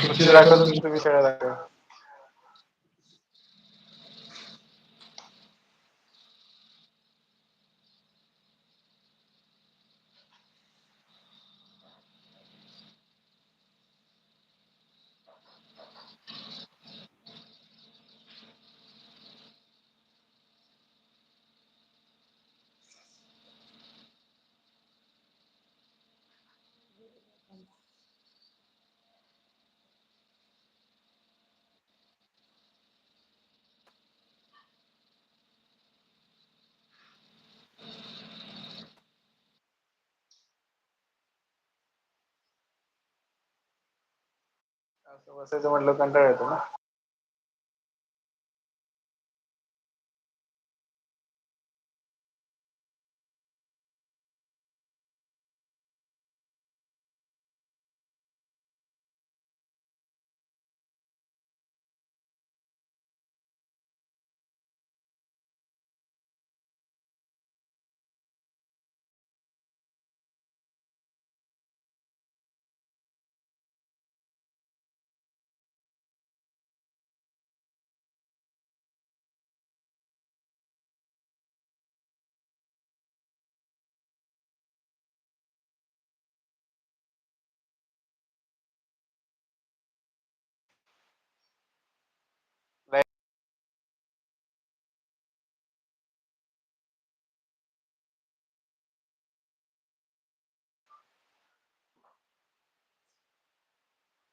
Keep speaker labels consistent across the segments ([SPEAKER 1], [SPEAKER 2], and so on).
[SPEAKER 1] खुर्ची बसायचं म्हटलं कंटाळा येतो ना.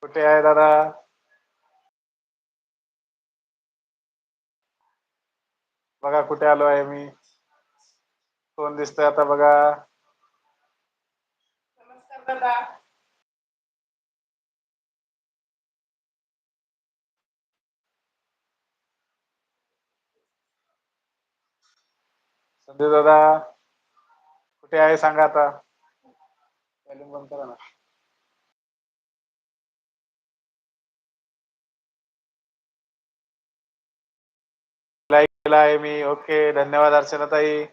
[SPEAKER 1] कुठे आहे दादा? बघा कुठे आलो आहे मी. कोण दिसतोय आता बघा. नमस्कार दादा. संजय दादा कुठे आहे सांगा आता. बंद करा ना लाईक केला आहे मी. ओके धन्यवाद अर्चनाताई.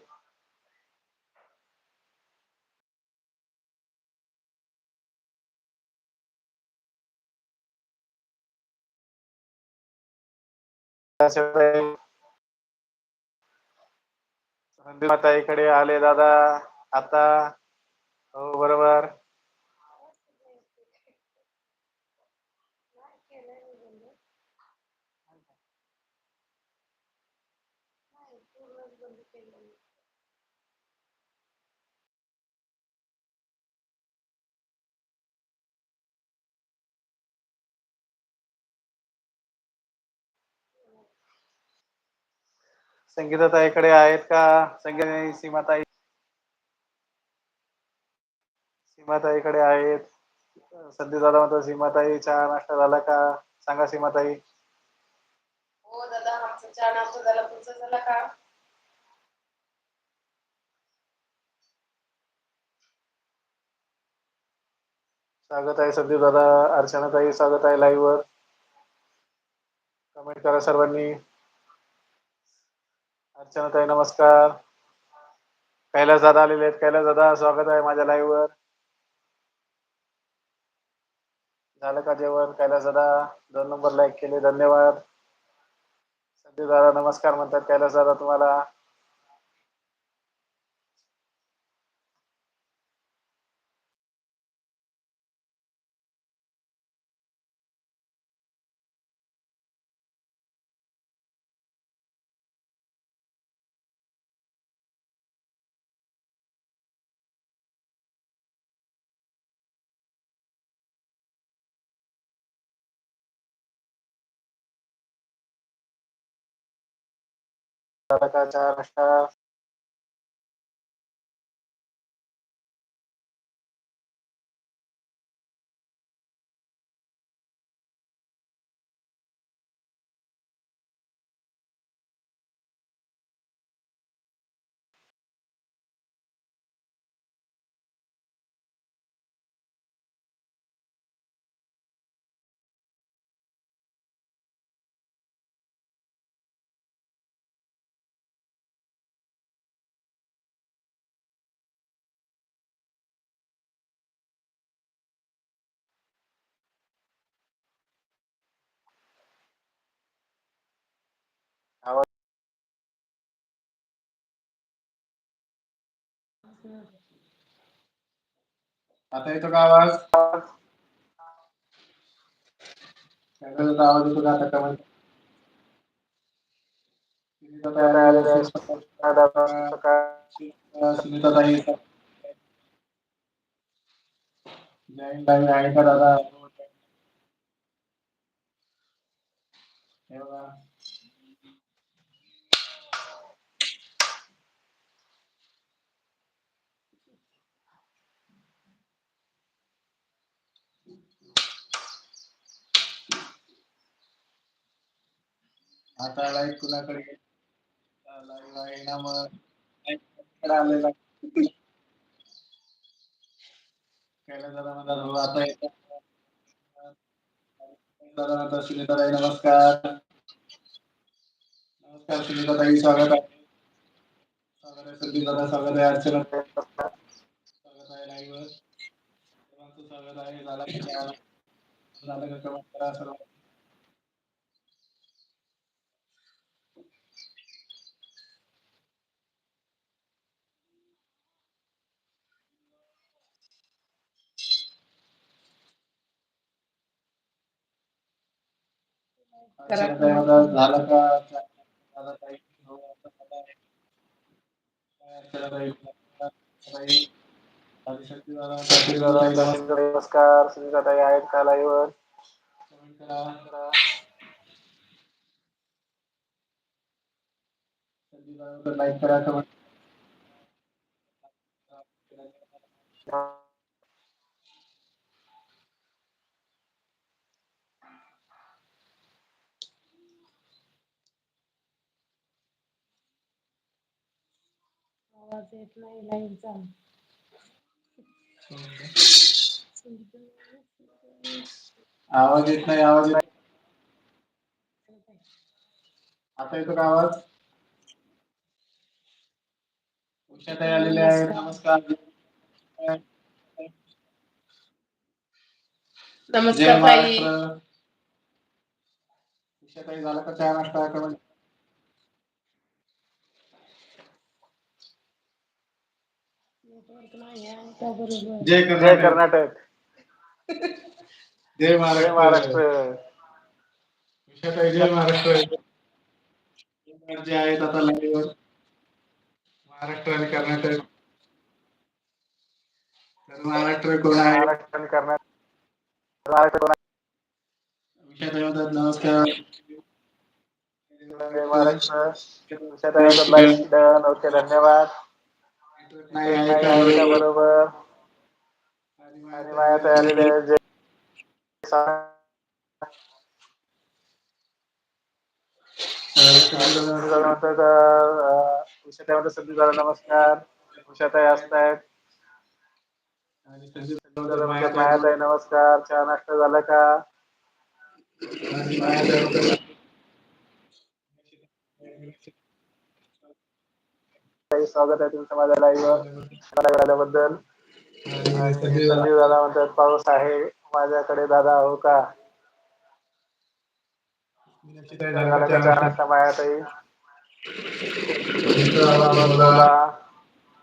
[SPEAKER 1] ताईकडे आले दादा. आता हो बरोबर. संगीताताईकडे आहेत का? संगीता सीमाताई सीमाताईकडे आहेत. संदीप दादा म्हणतो सीमाताई चहा नाश्ता झाला का? सांगा सीमाताई
[SPEAKER 2] हो दादा आमचा चहा नाश्ता झाला. तुमचा झाला का?
[SPEAKER 1] स्वागत आहे संदीप दादा. अर्चना ताई स्वागत आहे लाईव्ह वर. कमेंट करा सर्वांनी. अर्चना ताई नमस्कार. कैलास दादा आलेले आहेत. कैलास दादा स्वागत आहे माझ्या लाईव्ह वर. झालं का जेवण? कैलास दादा दोन नंबर लाईक केले. धन्यवाद. सध्या दादा नमस्कार म्हणतात. कैलास दादा तुम्हाला झाला का आता येतो का आवाज? आवाज येतो का आता कमेंट सुनीता आलेले आहे सुनीता ताई. आहे का दादा. हे बघा. आता लाईव्ह कुणाकडे आलेला? आता नमस्कार. नमस्कार सुनीता ताई स्वागत आहे. स्वागत आहे दादा स्वागत आहे अर्चना. स्वागत आहे लाईव्ह स्वागत आहे. झाला की चहा? झालं का कमेंट करा सर्व अर्चना ताई म्हणतात झालं का दादा ताई हो आता झालं आहे. अर्चना ताई ताई आदिशक्ती दादा म्हणतात, ताई नमस्कार सुनीता ताई आहेत का लाईव्ह लाईक करा कमेंट
[SPEAKER 2] आवाज येत नाही लाईनचा
[SPEAKER 1] आवाज येत नाही आवाज येत आता येतो का आवाज? उषाताई आलेले आहेत नमस्कार. जय
[SPEAKER 2] नमस्कार ताई
[SPEAKER 1] उषाताई झाला का चहा नाश्ता
[SPEAKER 2] बरोबर
[SPEAKER 1] जय कर्नाटक. जय महाराष्ट्र. उषाताई जय महाराष्ट्र. जे आहेत आता लाईव्ह महाराष्ट्र आणि कर्नाटक. तर महाराष्ट्र कोण आहे? महाराष्ट्र आणि कर्नाटक. महाराष्ट्र कोण आहे? उषाताई म्हणतात नमस्कार. जय महाराष्ट्र. उषाताई म्हणतात डन ओके धन्यवाद. नाही आहे का बरोबर आणि माया तयारीला उषाताई नमस्कार. उषाताई असतायत. मायाताई नमस्कार. चहा नाश्ता झाला का आणि मायाताई म्हणतात, ताई, स्वागत आहे तुमचं माझ्या लाईव्ह आल्याबद्दल संजीव दादा म्हणतात पाऊस आहे माझ्याकडे दादा हो का?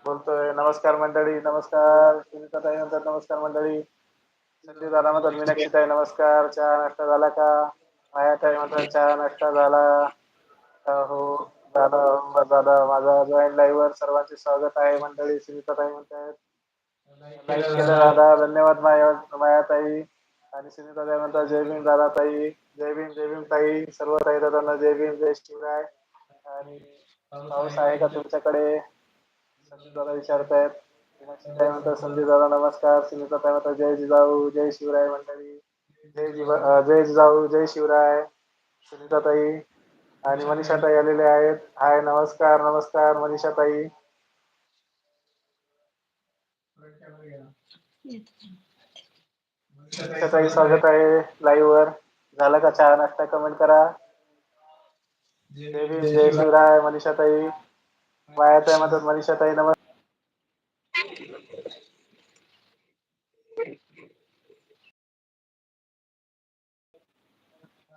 [SPEAKER 1] बोलतोय नमस्कार मंडळी नमस्कार. सुनीता ताई म्हणतात नमस्कार मंडळी. संजीव दादा म्हणतात मीनाक्षी ताई नमस्कार. चहा नाश्ता झाला का? माया ताई म्हणतात चहा नाश्ता झाला. हो. हो दादा माझा जॉईन लाईव्ह वर सर्वांचे स्वागत आहे मंडळी. सुनीता ताई म्हणतात लाईक केलं दादा धन्यवाद माया माया ताई आणि सुनीता ताई म्हणतात जय भीम दादा ताई जय भीम जय भीम ताई. सर्व ताई दादांना जय भीम जय शिवराय. आणि पाऊस आहे का तुमच्याकडे? संजय दादा विचारतायत. ताई म्हणतात संजय दादा नमस्कार. सुनीता ताई म्हणतात जय जिजाऊ जय शिवराय मंडळी. जय जिवा जय जिजाऊ जय शिवराय. सुनीता ताई आणि मनीषा ताई आलेले आहेत. हाय नमस्कार नमस्कार मनीषा ताई मनीषा ताई स्वागत आहे लाईव्ह वर. झालं का चहा नाश्ता? कमेंट करा. जय भीम जय शिवराय. मनीषा ताई माया ताई म्हणतात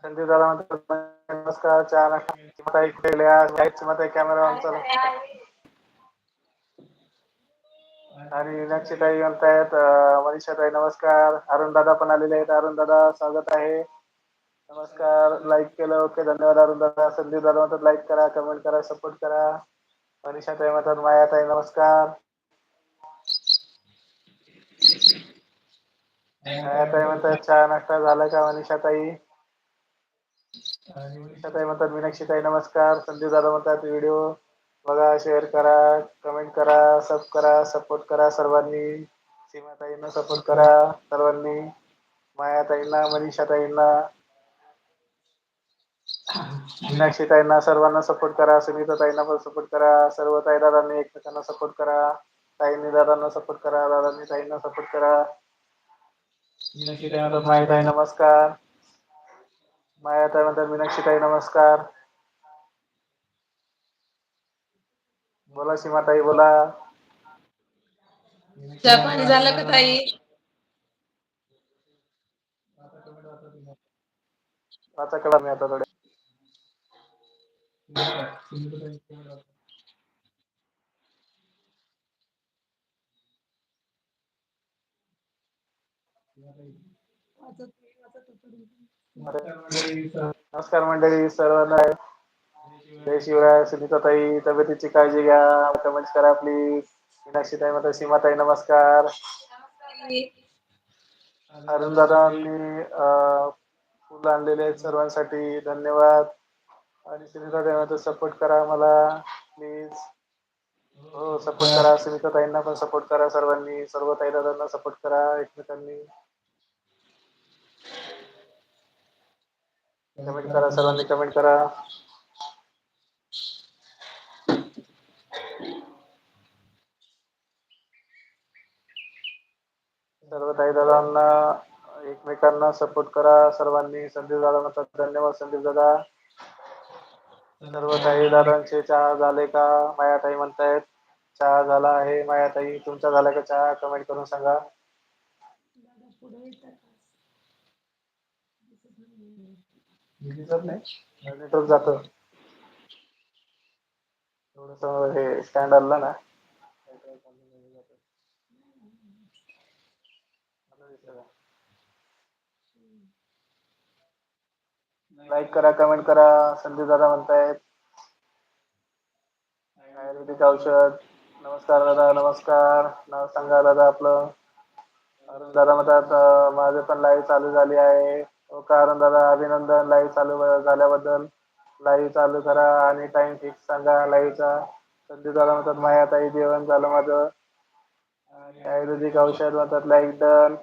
[SPEAKER 1] संदीप नमस्कार संजय दादा म्हणतात नमस्कार चहा नाश्ता कॅमेरा आमचा आणि मीनाक्षीताई म्हणतायत मनीषाताई नमस्कार. अरुण दादा पण आलेले आहेत. अरुण दादा स्वागत आहे. नमस्कार. लाईक केलं ओके धन्यवाद अरुण दादा. संदीप दादा म्हणतात लाईक करा कमेंट करा सपोर्ट करा. मनीषाताई म्हणतात मायाताई नमस्कार. मायाताई म्हणतात चहा नाश्ता झाला का मनीषाताई? आणि ताई म्हणतात नमस्कार. संदीप दादा म्हणतात व्हिडिओ बघा शेअर करा कमेंट करा सब करा सपोर्ट करा सर्वांनी. सीमाताईंना सपोर्ट करा सर्वांनी. मायाताईंना मनीषाताईंना मीनाक्षीताईंना सर्वांना सपोर्ट करा सुनीता ताईंना पण सपोर्ट करा सर्व ताई दादांनी एकमेकांना सपोर्ट करा ताईंनी दादांना सपोर्ट करा दादांनी ताईंना सपोर्ट करा. मीनाक्षीताई म्हणतात मायाताई नमस्कार. मायाताई म्हणतात मीनाक्षीताई नमस्कार. बोला सीमाताई बोला.
[SPEAKER 2] चहा पाणी झालं का ताई?
[SPEAKER 1] वाचा कळा मी आता थोडे नमस्कार मंडळी सर्वांना. जय शिवराय सुनीताताई तब्येतीची काळजी घ्या. कमेंट करा प्लीज मीनाक्षीताई म्हणतात सीमाताई नमस्कार. अरुण दादांनी फुल आणलेले आहेत सर्वांसाठी. धन्यवाद. आणि सुनीता ताईंना सपोर्ट करा मला प्लीज हो सपोर्ट करा. सुनीता ताईंना पण सपोर्ट करा सर्वांनी. सर्व ताई दादांना सपोर्ट करा एकमेकांनी. कमेंट करा सर्वांनी कमेंट करा. सर्व ताई दादांना एकमेकांना सपोर्ट करा. सर्वांनी संदीप दादा म्हणतात धन्यवाद संदीप दादा. सर्व ताई दादांचे चहा झाले का? मायाताई म्हणतायत चहा झाला आहे. मायाताई तुमचा झाला का चहा? कमेंट करून सांगा. दिसत नाही नेटवर्क जात. थोडस हे स्टँड आलं ना लाईक करा कमेंट करा संदीप दादा म्हणतायत. आयुर्वेदिक औषध नमस्कार दादा नमस्कार. नाव सांगा दादा आपलं. अरुण दादा म्हणतात अं, माझे पण लाईव्ह चालू झाली आहे. हो दादा अभिनंदन लाईव्ह चालू झाल्याबद्दल. लाईव्ह चालू करा आणि टाइम फिक्स सांगा लाईव्हचा संदीप दादा म्हणतात माया ताई जेवण झालं माझं. आणि आयुर्वेदिक औषध म्हणतात लाईक डन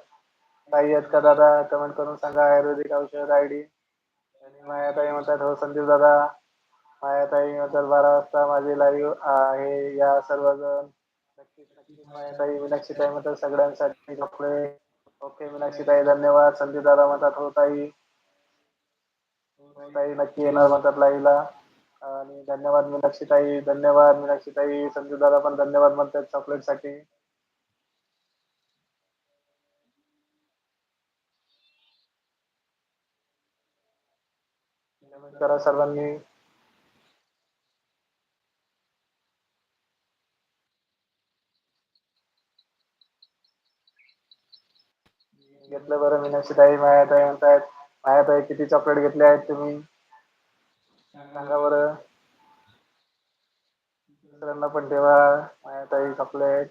[SPEAKER 1] ताई आहेत का दादा? कमेंट करून सांगा आयुर्वेदिक औषध आय डी आणि मायाताई म्हणतात हो संदीप दादा. मायाताई म्हणतात बारा वाजता माझी लाईव्ह आहे या सर्वजण. नक्कीच नक्कीच मायाताई ताई म्हणतात सगळ्यांसाठी कपडे ओके मीनाक्षीताई धन्यवाद. संदीप दादा म्हणतात हो ताई. हो ताई नक्की येणार म्हणतात लाईला. आणि धन्यवाद मीनाक्षीताई धन्यवाद मीनाक्षीताई. संदीप दादा पण धन्यवाद म्हणतात चॉकलेटसाठी करा सर्वांनी. घेतलं बरं. मीनाक्षीताई मायाताई म्हणतायत मायाताई किती चॉकलेट घेतले आहेत तुम्ही? सांगा बरं. दुसऱ्यांना पण ठेवा. मायाताई चॉकलेट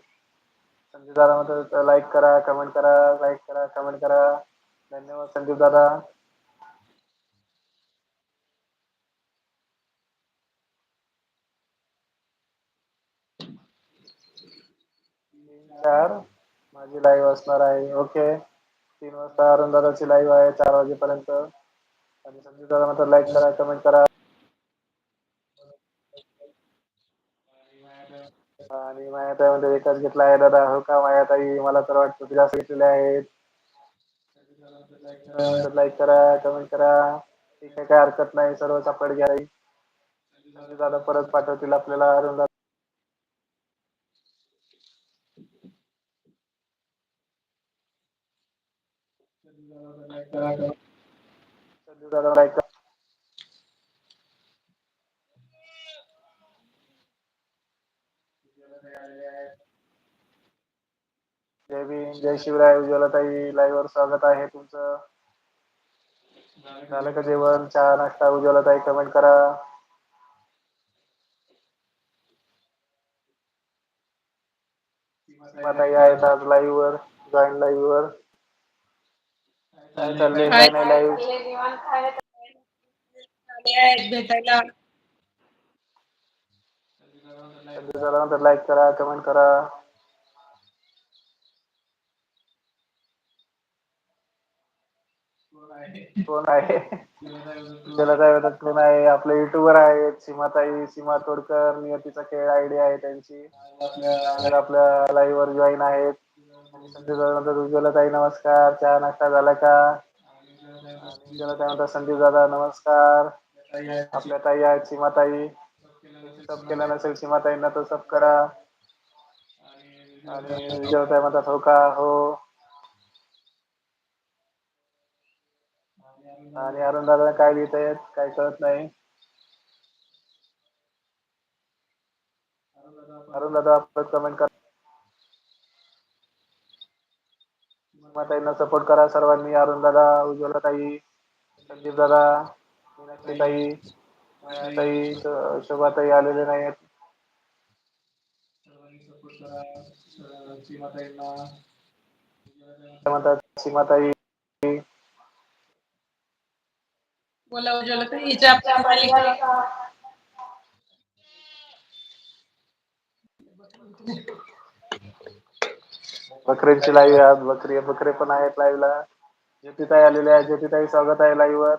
[SPEAKER 1] संदीप दादा म्हणतात लाईक करा कमेंट करा लाईक करा कमेंट करा. धन्यवाद संदीप दादा. चार. माझी लाईव्ह असणार आहे. ओके तीन वाजता अरुण लाईव्ह आहे चार वाजेपर्यंत. आणि संदीप दादा नंतर लाईक करा कमेंट करा. आणि मायाताई मध्ये एकच घेतला आहे दादा हो का मायाताई? मला तर वाटतं तुझ्या घेतलेले आहेत. लाईक करा कमेंट करा. ठीक आहे काय हरकत नाही सर्व चॉकलेट घ्या. दादा परत पाठवतील आपल्याला अरुण जय भीम जय शिवराय उज्ज्वलाताई लाईव्ह वर स्वागत आहे तुमचं. झालं का जेवण चहा नाश्ता? उज्ज्वलाताई कमेंट करा. ताई आहेत आज लाईव्ह वर जॉईन लाईव्ह वर. काय चाललंय काय नाही लाईव्ह
[SPEAKER 3] आहेत भेटायला.
[SPEAKER 1] लाईक करा कमेंट करा. कोण आहे? कोण आहे? आपले युट्यूबर आहेत सीमाताई सीमा तोडकर नियतीचा खेळ आयडी आहे त्यांची. आपल्या लाईव्ह वर जॉईन आहेत. आणि म्हणतात उज्ज्वला ताई नमस्कार. चहा नाश्ता झाला का? उज्ज्वला ताई म्हणतात संदीप दादा नमस्कार. आपल्या ताई आहेत सीमाताई. सब केलं नसेल सीमाताईंना तर सब करा. आणि उज्ज्वला ताई म्हणतात हो का? हो. आणि अरुण दादा काय लिहित आहेत काय कळत नाही. अरुण दादा परत कमेंट करा. सीमाताईंना सपोर्ट करा. सर्वांनी अरुण दादा उज्ज्वला ताई संदीप दादा मीनाक्षी ताई ताई शोभाताई आलेले नाही आहेत सीमाताई
[SPEAKER 3] बोला उज्ज्वला ताई?
[SPEAKER 1] बकऱ्यांची लाईव्ह आहेत बकरी बकरे पण आहेत लाईव्हला ज्योतिताई आलेले आहेत ज्योतिताई स्वागत आहे लाईव्ह वर.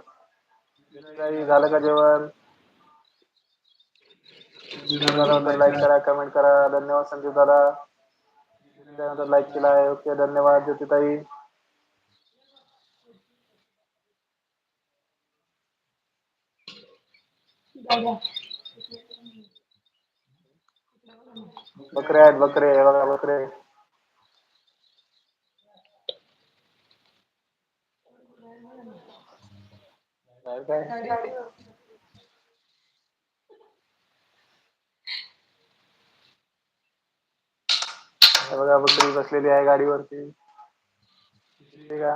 [SPEAKER 1] ज्योतिताई झालं का जेवण? तर लाईक करा कमेंट करा. धन्यवाद संदीप दादा. त्यानंतर लाईक केला आहे. ओके धन्यवाद ज्योतिताई. बकरे आहेत बकरे बघा बकरे. बघा बकरी बसलेली आहे गाडीवरती का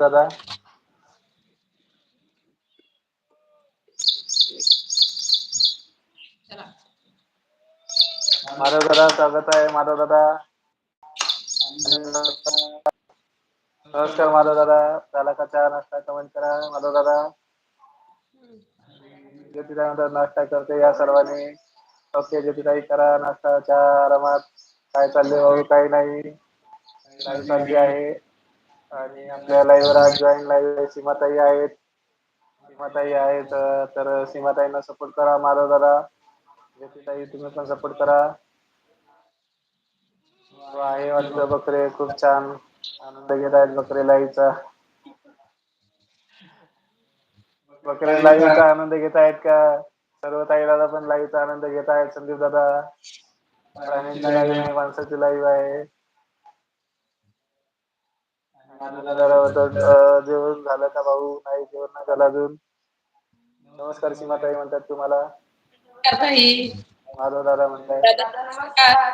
[SPEAKER 1] दादा। माधव दादा स्वागत आहे माधव दादा। नमस्कार माधव दादा. झाला का चहा नाश्ता कमेंट करा. माधव दादा. ज्योतिताई म्हणतात नाश्ता करते या सर्वांनी. ओके ज्योतिताई करा. नाश्ता चहा आरामात काय चाललंय भाऊ? काही नाही. लाईव्ह चालली आहे. आणि आपल्या लाईव्ह वर आज जॉईन लाईव्ह सीमाताई आहेत. सीमाताई आहेत तर सीमाताईंना सपोर्ट करा माधव दादा. ज्योतिताई तुम्ही पण सपोर्ट करा. आहे वाटतं बकरे. खूप छान. आनंद घेत आहेत बकरे लाईव्हचा आनंद घेत आहेत का? सर्व ताई दादा पण लाईव्हचा आनंद घेत आहेत संदीप दादा. प्राण्यांची लाईव्ह नाही माणसाची लाईव्ह आहे. जेवण झालं का भाऊ? नाही जेवण नाही झालं अजून. नमस्कार सीमाताई म्हणतात तुम्हाला. माधव दादा म्हणताय
[SPEAKER 3] दादा
[SPEAKER 2] दादा
[SPEAKER 3] नमस्कार
[SPEAKER 2] नमस्कार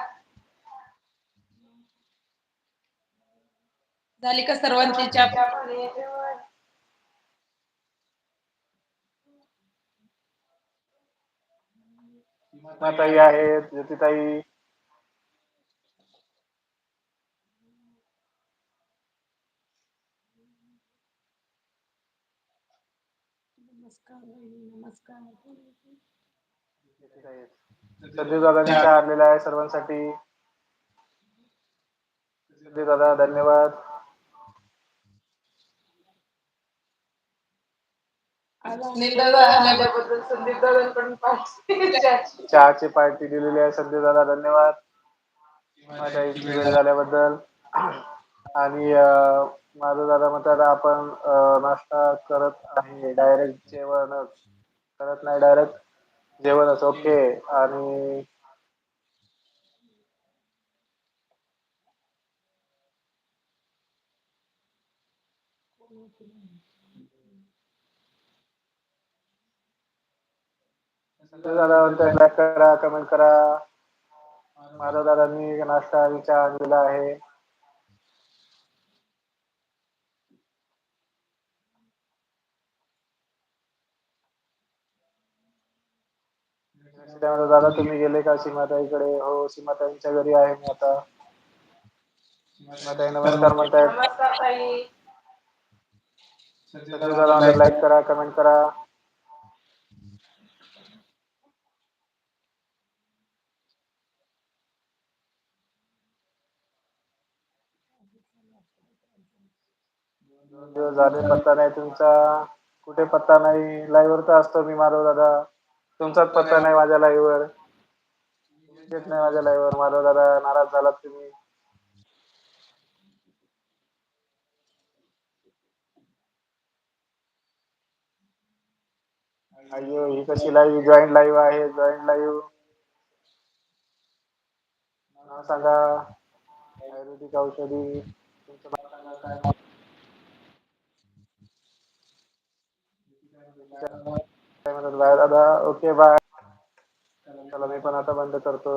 [SPEAKER 3] झाली का सर्वांची चहा.
[SPEAKER 1] सीमाताई आहेत ज्योतिताई.
[SPEAKER 3] नमस्कार नमस्कार.
[SPEAKER 1] संदीप दादांनी चहा आणलेला आहे सर्वांसाठी. दादा धन्यवाद.
[SPEAKER 3] सुनील
[SPEAKER 2] संदीप दादांकडून चहाची.
[SPEAKER 1] पार्टी दिलेली आहे संदीप दादा धन्यवाद सीमाताईंची वेळ झाल्याबद्दल आणि माझा माझं दादा म्हणतात आपण नाश्ता करत आहे डायरेक्ट जेवणच करत नाही डायरेक्ट जेवणच ओके आणि लाईक करा कमेंट करा. माधव दादांनी नाश्ता चहा आणलेला आहे. त्यामध्ये दादा तुम्ही गेले का सीमाताईकडे? हो सीमाताईंच्या घरी आहे मी आता. सीमाताई नमस्कार म्हणतायत. लाईक करा कमेंट करा दोन दिवस झाले पत्ता नाही तुमचा कुठे पत्ता नाही? लाईव्ह तर असतो मी माधव दादा. तुमचाच पत्ता नाही माझ्या लाईव्हवर येत नाही माझ्या लाईव्हवर माधव दादा नाराज झालात तुम्ही. अयो ही कशी लाईव्ह जॉईंट लाईव्ह आहे जॉईंट लाईव्ह नाव सांगा. आयुर्वेदिक औषधी. तुमचं नाव सांगा काय नाव काय म्हणतात बाय दादा ओके बाय चला मी पण आता बंद करतो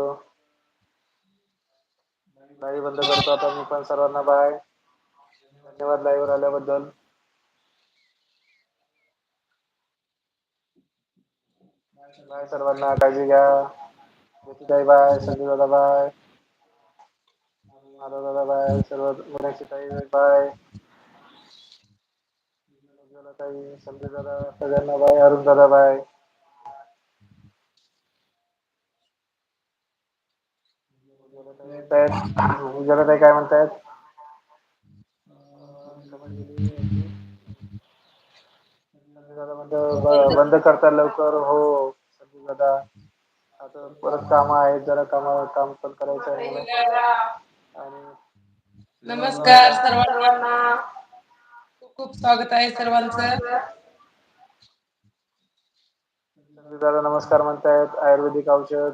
[SPEAKER 1] लाईव्ह बंद करतो आता मी पण सर्वांना बाय धन्यवाद लाईव्ह आल्याबद्दल बाय सर्वांना काळजी घ्या ज्योतिताई बाय संजय दादा बाय माधव दादा बाय सर्व मुलांची ताई बाय काही ताई संजय दादा सगळ्यांना बाय अरुण दादा बाय. उजाला ताई काय म्हणतायत? बंद करता लवकर हो संजय दादा. आता परत काम आहेत जरा काम काम पण करायचं आहे. आणि
[SPEAKER 3] नमस्कार सर्वांना. खूप स्वागत आहे सर्वांचं.
[SPEAKER 1] दादा नमस्कार म्हणतायत. आयुर्वेदिक औषध.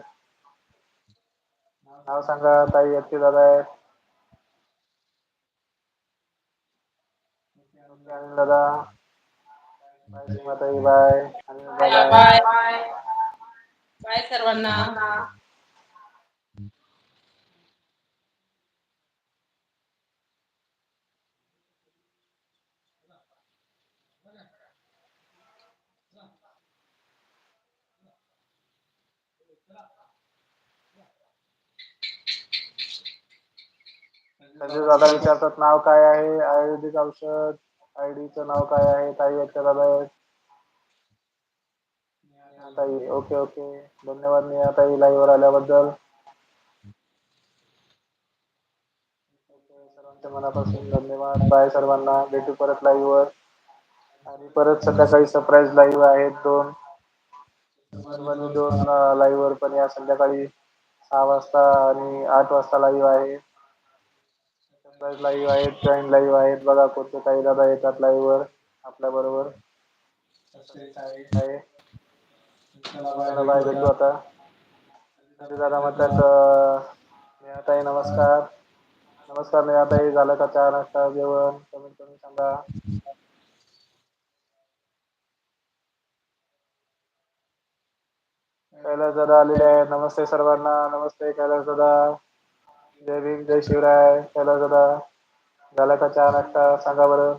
[SPEAKER 1] नाव सांगा ताई अत्ते दादा आहेत. दादा. Bye Seematai bye.
[SPEAKER 3] Bye.
[SPEAKER 2] Bye
[SPEAKER 3] सर्वांना.
[SPEAKER 1] संजय दादा विचारतात नाव काय आहे? आयुर्वेदिक औषध आयडीचं नाव काय आहे? ताई अत्ते दादा? आहेत ताई ओके ओके. धन्यवाद मी ताई लाईव्ह वर आल्याबद्दल. सर्वांच्या मनापासून धन्यवाद. बाय सर्वांना. भेटू परत लाईव्ह वर. आणि परत संध्याकाळी सरप्राईज लाईव्ह आहेत दोन. सर्वांनी म्हणजे दोन लाईव्ह वर पण या संध्याकाळी सहा वाजता आणि आठ वाजता लाईव्ह आहे. लाईव्ह आहेत जॉईन लाईव्ह आहेत. बघा कोणते काही दादा येतात लाईव्ह वर आपल्या बरोबर. बाय भेटू आता. दादा म्हणतात अं, नेहाताई नमस्कार. नमस्कार नेहाताई झालं का चहा नाश्ता जेवण? कमेंट करून सांगा. कैलास दादा आलेले आहे नमस्ते सर्वांना. नमस्ते कैलास दादा. जय भीम जय शिवराय. कैलास दादा झाला का चहा नाश्ता? सांगा बरं.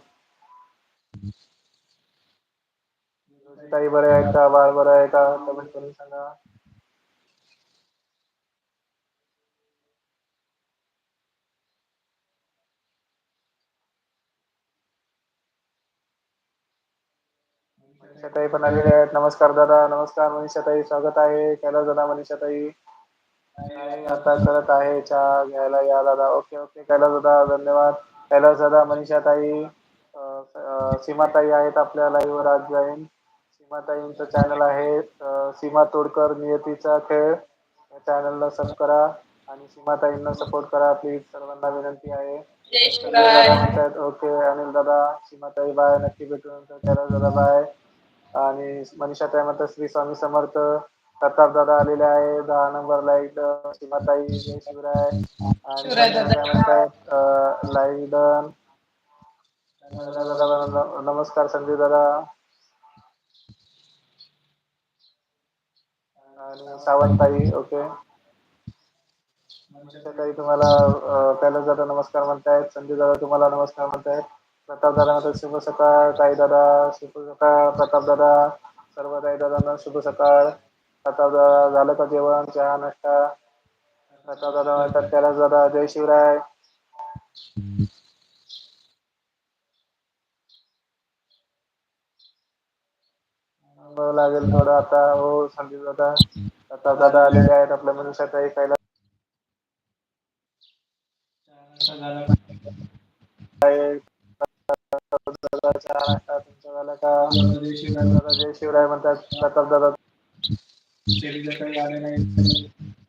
[SPEAKER 1] ताई बरं आहे का? बाळ बरं आहे का? कमेंट करून सांगा. मनीषाताई पण आलेले आहेत. नमस्कार दादा नमस्कार मनीषाताई स्वागत आहे. कैलास दादा मनीषाताई आता करत आहे चहा घ्यायला. या दादा. Okay okay. कैलास दादा धन्यवाद. कैलास दादा मनीषाताई सीमाताई आहेत आपल्या लाईव्ह वर आज जॉईन सीमाताईंचं चॅनल आहे. सीमा तोडकर नियतीचा खेळ. या चॅनलला सब करा आणि सीमाताईंना सपोर्ट करा. प्लीज सर्वांना विनंती आहे. ओके अनिल दादा. सीमाताई बाय नक्की भेटू नंतर. दादा बाय आणि मनीषा ताई म्हणतात श्री स्वामी समर्थ प्रताप दादा आलेले आहे दहा नंबर लाइट सीमाताई जय शिवराय. आणि
[SPEAKER 3] शिवराय
[SPEAKER 1] संजय
[SPEAKER 3] दादा.
[SPEAKER 1] काय म्हणतायत लाईव्ह डन संजय दादा न- नमस्कार संजय दादा. आणि सावंतताई ओके ताई तुम्हाला अं, कैलास दादा नमस्कार म्हणतायत संजय दादा तुम्हाला नमस्कार म्हणतायत. प्रताप दादा म्हणतात शुभ सकाळ. ताई दादा शुभ सकाळ. प्रताप दादा सर्व ताई दादांना शुभ सकाळ. प्रताप दादा झालं का जेवण? चहा नाश्ता? प्रताप दादा म्हणतात कैलास दादा जय शिवराय. लागेल थोडं आता. हो संदीप दादा. प्रताप दादा आलेले आहेत आपल्या मनुष्यात कैलास आहे. दादा चहा नाश्ता तुमचा झाला दादा जय शिवराय म्हणतात प्रताप दादा.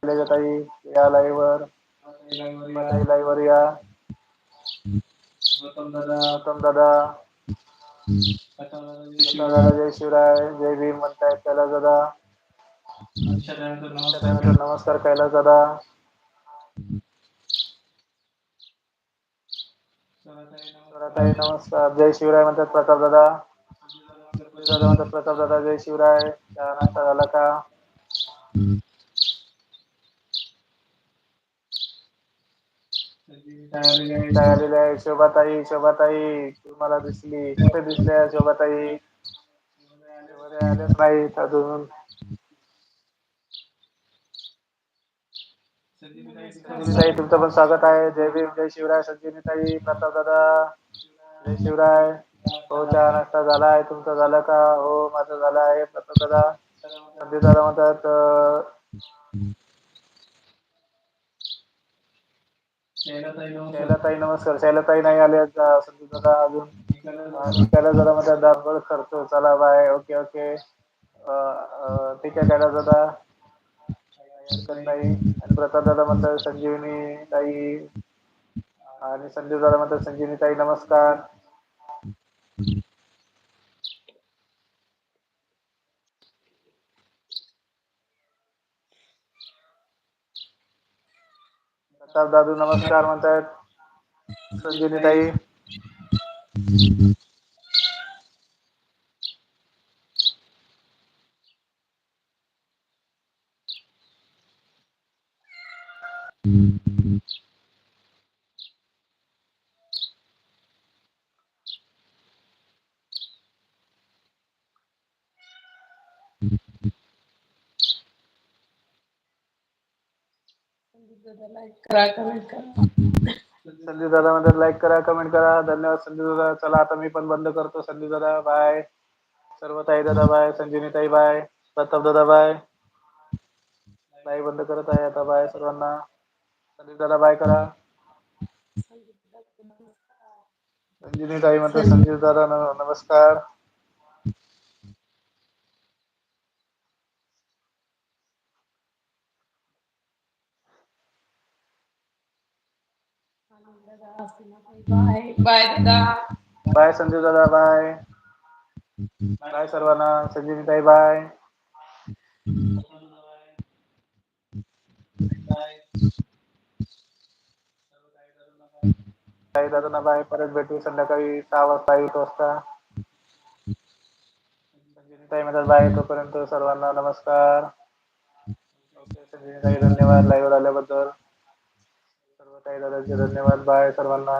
[SPEAKER 1] आलेल्या ताई या लाईव्ह वर. ताई लाईव्ह वर या. गौतम दादा. प्रताप दादा. दादा जय शिवराय जय भीम म्हणतायत कैलास दादा. नमस्कार कैलास दादा. चला. ताई नमस्कार. जय शिवराय म्हणतात प्रताप दादा. दादा म्हणतात प्रताप दादा जय शिवराय. चहा नाश्ता झाला का? ताई आलेल्या आहे. शोभाताई शोभाताई तुम्हाला दिसली. कुठे दिसल्या शोभाताई? मध्ये आल्याच नाहीत अजून. संजीवताई तुमचं पण स्वागत आहे. जय भीम जय शिवराय संजीवनीताई प्रताप दादा जय शिवराय. हो चहा नाश्ता झाला आहे. तुमचा झाला का? हो माझा झाला आहे. प्रताप दादा संदीप दादा म्हणतात शैलाताई नमस्कार. शैलाताई नाही आले संदीप दादा अजून. त्याला दादा म्हणतात दाबळ करतो चला बाय ओके ओके ठीक आहे त्याला दादा नाही आणि प्रताप दादा म्हणतात संजीवनी ताई. आणि संजीव दादा म्हणतात संजीवनी ताई नमस्कार. प्रताप दादू नमस्कार म्हणतात. संजीवनी ताई.
[SPEAKER 3] करा कमेंट करा
[SPEAKER 1] संदीप दादा म्हणतात लाईक करा कमेंट करा. धन्यवाद संदीप दादा. चला आता मी पण बंद करतो. संदीप दादा बाय सर्व ताई दादा बाय संजीवनी ताई बाय प्रताप दादा बाय बाय बंद करत आहे आता बाय सर्वांना. संदीप दादा बाय करा. संजीवनी ताई म्हणतात संजीव दादा नमस्कार.
[SPEAKER 3] बाय बाय
[SPEAKER 1] बाय संजीव दादा, बाय. बाय सर्वांना. संजीवनी ताई, बाय. ताई दादा बाय. परत भेटू संध्याकाळी सहा वाजता, एक वाजता. बाय. तोपर्यंत सर्वांना नमस्कार. ताई, धन्यवाद. लाईव्ह आल्याबद्दल. धन्यवाद. बाय सर्वांना.